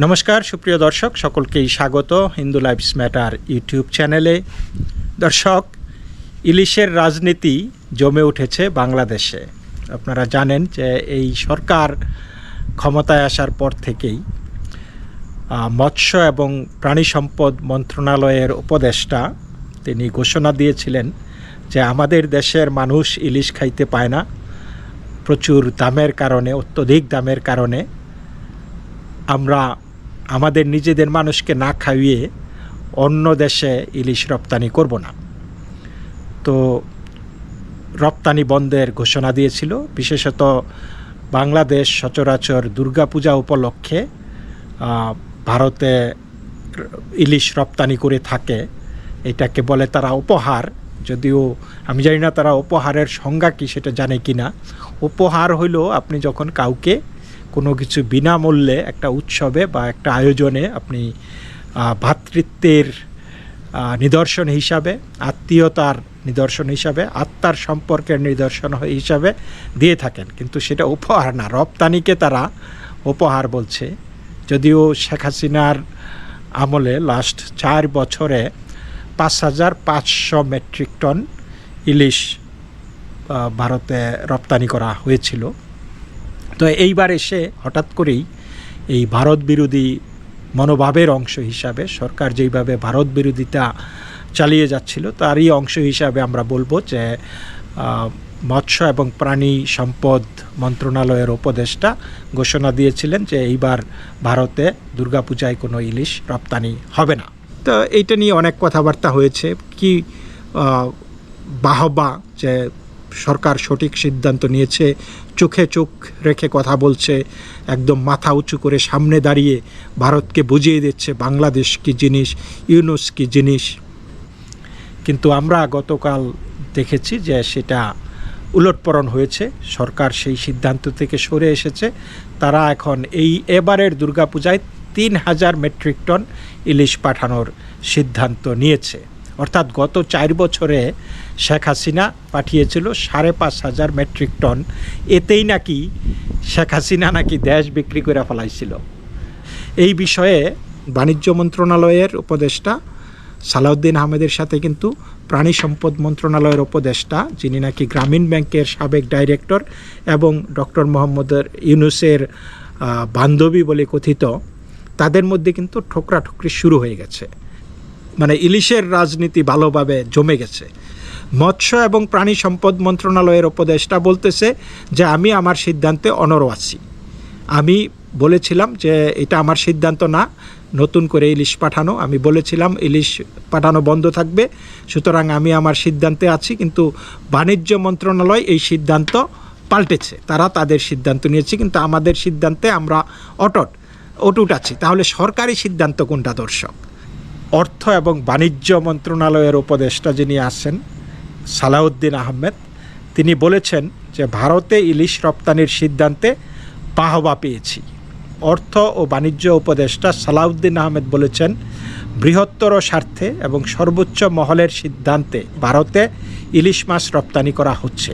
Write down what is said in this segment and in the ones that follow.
নমস্কার, সুপ্রিয় দর্শক, সকলকেই স্বাগত হিন্দু লাইফস ম্যাটার ইউটিউব চ্যানেলে। দর্শক, ইলিশের রাজনীতি জমে উঠেছে বাংলাদেশে। আপনারা জানেন যে এই সরকার ক্ষমতায় আসার পর থেকেই মৎস্য এবং প্রাণী সম্পদ মন্ত্রণালয়ের উপদেষ্টা তিনি ঘোষণা দিয়েছিলেন যে আমাদের দেশের মানুষ ইলিশ খাইতে পায় না। প্রচুর দামের কারণে, অত্যধিক দামের কারণে আমরা আমাদের নিজেদের মানুষকে না খাইয়ে অন্য দেশে ইলিশ রপ্তানি করব না। তো রপ্তানি বন্ধের ঘোষণা দিয়েছিল, বিশেষত বাংলাদেশ সচরাচর দুর্গাপূজা উপলক্ষে ভারতে ইলিশ রপ্তানি করে থাকে। এটাকে বলে তারা উপহার। যদিও আমি জানি না তারা উপহারের সংজ্ঞা কী, সেটা জানে কি না উপহার হইল আপনি যখন কাউকে কোনো কিছু বিনামূল্যে একটা উৎসবে বা একটা আয়োজনে আপনি আহ, ভ্রাতৃত্বের নিদর্শন হিসাবে আত্মীয়তার নিদর্শন হিসাবে আত্মার সম্পর্কের নিদর্শন হিসাবে দিয়ে থাকেন। কিন্তু সেটা উপহার না রপ্তানিকে তারা উপহার বলছে। যদিও শেখ হাসিনার আমলে লাস্ট চার বছরে পাঁচ হাজার পাঁচশো মেট্রিক টন ইলিশ ভারতে রপ্তানি করা হয়েছিল। তো এইবার এসে হঠাৎ করেই এই ভারত বিরোধী মনোভাবের অংশ হিসাবে, সরকার যেইভাবে ভারত বিরোধিতা চালিয়ে যাচ্ছিল, তারই অংশ হিসাবে আমরা বলব যে মৎস্য এবং প্রাণী সম্পদ মন্ত্রণালয়ের উপদেষ্টা ঘোষণা দিয়েছিলেন যে এইবার ভারতে দুর্গাপূজায় কোনো ইলিশ রপ্তানি হবে না। তো এইটা নিয়ে অনেক কথাবার্তা হয়েছে। কি বাহবা যে সরকার সঠিক সিদ্ধান্ত নিয়েছে, চোখে চোখ রেখে কথা বলছে, একদম মাথা উঁচু করে সামনে দাঁড়িয়ে ভারতকে বুঝিয়ে দিচ্ছে বাংলাদেশ কি জিনিস, ইউনুস কি জিনিস। কিন্তু আমরা গতকাল দেখেছি যে সেটা উলটপরণ হয়েছে, সরকার সেই সিদ্ধান্ত থেকে সরে এসেছে। তারা এখন এই এবারের দুর্গাপূজায় তিন হাজার মেট্রিক টন ইলিশ পাঠানোর সিদ্ধান্ত নিয়েছে। অর্থাৎ গত চার বছরে শেখ হাসিনা পাঠিয়েছিল সাড়ে পাঁচ হাজার মেট্রিক টন। এতেই নাকি শেখ হাসিনা নাকি দেশ বিক্রি করে ফেলাইছিল। এই বিষয়ে বাণিজ্য মন্ত্রণালয়ের উপদেষ্টা সালাউদ্দিন আহমেদের সাথে কিন্তু প্রাণী সম্পদ মন্ত্রণালয়ের উপদেষ্টা, যিনি নাকি গ্রামীণ ব্যাংকের সাবেক ডাইরেক্টর এবং ডক্টর মোহাম্মদের ইউনুসের বান্ধবী বলে কথিত, তাদের মধ্যে কিন্তু ঠোকরা ঠুকরি শুরু হয়ে গেছে। মানে ইলিশের রাজনীতি ভালোভাবে জমে গেছে। মৎস্য এবং প্রাণী সম্পদ মন্ত্রণালয়ের উপদেষ্টা বলতেছে যে, আমি আমার সিদ্ধান্তে অনর আছি। আমি বলেছিলাম যে, এটা আমার সিদ্ধান্ত না, নতুন করে ইলিশ পাঠানো। আমি বলেছিলাম, ইলিশ পাঠানো বন্ধ থাকবে। সুতরাং আমি আমার সিদ্ধান্তে আছি, কিন্তু বাণিজ্য মন্ত্রণালয় এই সিদ্ধান্ত পাল্টেছে। তারা তাদের সিদ্ধান্ত নিয়েছে, কিন্তু আমাদের সিদ্ধান্তে আমরা অটট, অটুট আছি। তাহলে সরকারি সিদ্ধান্ত কোনটা দর্শক? অর্থ এবং বাণিজ্য মন্ত্রণালয়ের উপদেষ্টা যিনি আছেন, সালাউদ্দিন আহমেদ, তিনি বলেছেন যে ভারতে ইলিশ রপ্তানির সিদ্ধান্তে বাহবা পেয়েছি। অর্থ ও বাণিজ্য উপদেষ্টা সালাউদ্দিন আহমেদ বলেছেন, বৃহত্তর স্বার্থে এবং সর্বোচ্চ মহলের সিদ্ধান্তে ভারতে ইলিশ মাছ রপ্তানি করা হচ্ছে।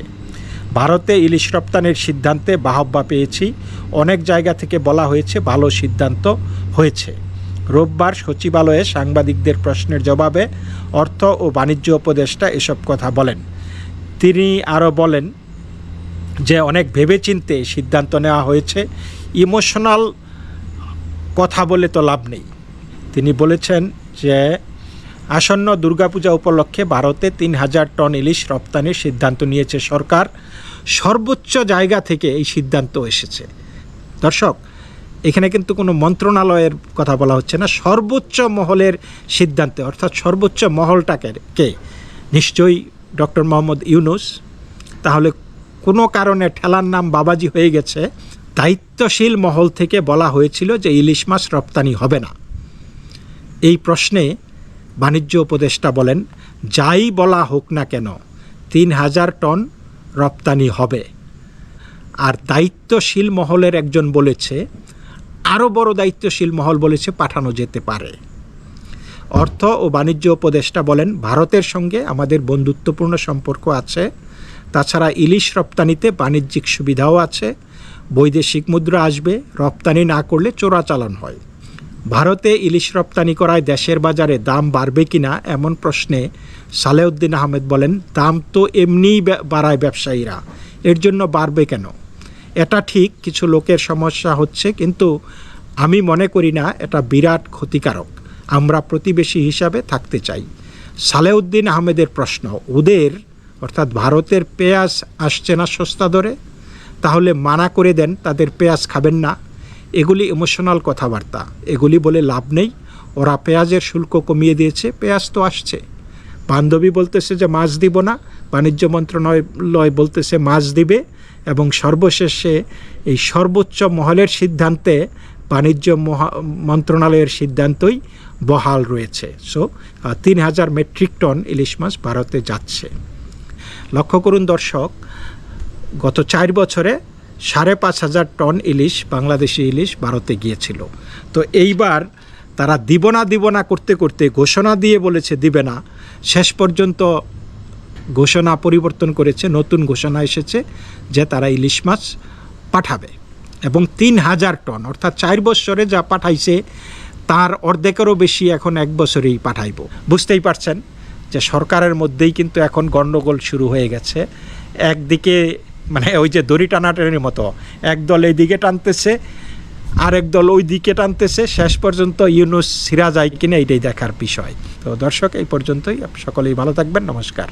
ভারতে ইলিশ রপ্তানির সিদ্ধান্তে বাহবা পেয়েছি। অনেক জায়গা থেকে বলা হয়েছে, ভালো সিদ্ধান্ত হয়েছে। রোববার সচিবালয়ে সাংবাদিকদের প্রশ্নের জবাবে অর্থ ও বাণিজ্য উপদেষ্টা এসব কথা বলেন। তিনি আরও বলেন যে, অনেক ভেবেচিন্তে সিদ্ধান্ত নেওয়া হয়েছে। ইমোশনাল কথা বলে তো লাভ নেই। তিনি বলেছেন যে, আসন্ন দুর্গাপূজা উপলক্ষে ভারতে তিন হাজার টন ইলিশ রপ্তানির সিদ্ধান্ত নিয়েছে সরকার। সর্বোচ্চ জায়গা থেকে এই সিদ্ধান্ত এসেছে। দর্শক এখানে কিন্তু কোনো মন্ত্রণালয়ের কথা বলা হচ্ছে না। সর্বোচ্চ মহলের সিদ্ধান্তে, অর্থাৎ সর্বোচ্চ মহলটাকে কে? নিশ্চয়ই ডক্টর মোহাম্মদ ইউনুস। তাহলে কোনো কারণে ঠেলার নাম বাবাজি হয়ে গেছে, দায়িত্বশীল মহল থেকে বলা হয়েছিল যে ইলিশ মাছ রপ্তানি হবে না। এই প্রশ্নে বাণিজ্য উপদেষ্টা বলেন, যাই বলা হোক না কেন, তিন হাজার টন রপ্তানি হবে। আর দায়িত্বশীল মহলের একজন বলেছে আরও বড় দায়িত্বশীল মহল বলেছে পাঠানো যেতে পারে। অর্থ ও বাণিজ্য উপদেষ্টা বলেন, ভারতের সঙ্গে আমাদের বন্ধুত্বপূর্ণ সম্পর্ক আছে। তাছাড়া ইলিশ রপ্তানিতে বাণিজ্যিক সুবিধাও আছে। বৈদেশিক মুদ্রা আসবে, রপ্তানি না করলে চোরাচালান হয়। ভারতে ইলিশ রপ্তানি করায় দেশের বাজারে দাম বাড়বে কিনা এমন প্রশ্নে সালেউদ্দিন আহমেদ বলেন, দাম তো এমনিই বাড়ায় ব্যবসায়ীরা। এর জন্য বাড়বে কেন? এটা ঠিক, কিছু লোকের সমস্যা হচ্ছে, কিন্তু আমি মনে করি না এটা বিরাট ক্ষতিকারক। আমরা প্রতিবেশী হিসাবে থাকতে চাই। সালেউদ্দিন আহমেদের প্রশ্ন ওদের অর্থাৎ ভারতের পেঁয়াজ আসছে না সস্তা দরে? তাহলে মানা করে দেন, তাদের পেঁয়াজ খাবেন না। এগুলি ইমোশনাল কথাবার্তা। এগুলি বলে লাভ নেই। ওরা পেঁয়াজের শুল্ক কমিয়ে দিয়েছে, পেঁয়াজ তো আসছে। বান্ধবী বলতেছে যে মাছ দিব না, বাণিজ্য মন্ত্রণালয় বলতেছে মাছ দিবে এবং সর্বশেষে এই সর্বোচ্চ মহলের সিদ্ধান্তে বাণিজ্য মন্ত্রণালয়ের সিদ্ধান্তই বহাল রয়েছে। সো তিন হাজার মেট্রিক টন ইলিশ মাছ ভারতে যাচ্ছে। লক্ষ্য করুন দর্শক, গত চার বছরে সাড়ে পাঁচ হাজার টন ইলিশ বাংলাদেশি ইলিশ ভারতে গিয়েছিল। তো এইবার তারা দিব না দিব না করতে করতে ঘোষণা দিয়ে বলেছে, দিবে না। শেষ পর্যন্ত ঘোষণা পরিবর্তন করেছে, নতুন ঘোষণা এসেছে যে তারা ইলিশ মাছ পাঠাবে। এবং তিন হাজার টন, অর্থাৎ চার বছরে যা পাঠাইছে, তার অর্ধেকেরও বেশি এখন এক বছরেই পাঠাইব। বুঝতেই পারছেন যে সরকারের মধ্যেই কিন্তু এখন গণ্ডগোল শুরু হয়ে গেছে। একদিকে মানে ওই যে দড়ি টানাটানির মতো, এক দল এই দিকে টানতেছে আরেক দল ওই দিকে টানতেছে, শেষ পর্যন্ত ইউনুস সিরা যায় কিনা এটাই দেখার বিষয়। তো দর্শক, এই পর্যন্তই। সকলেই ভালো থাকবেন। নমস্কার।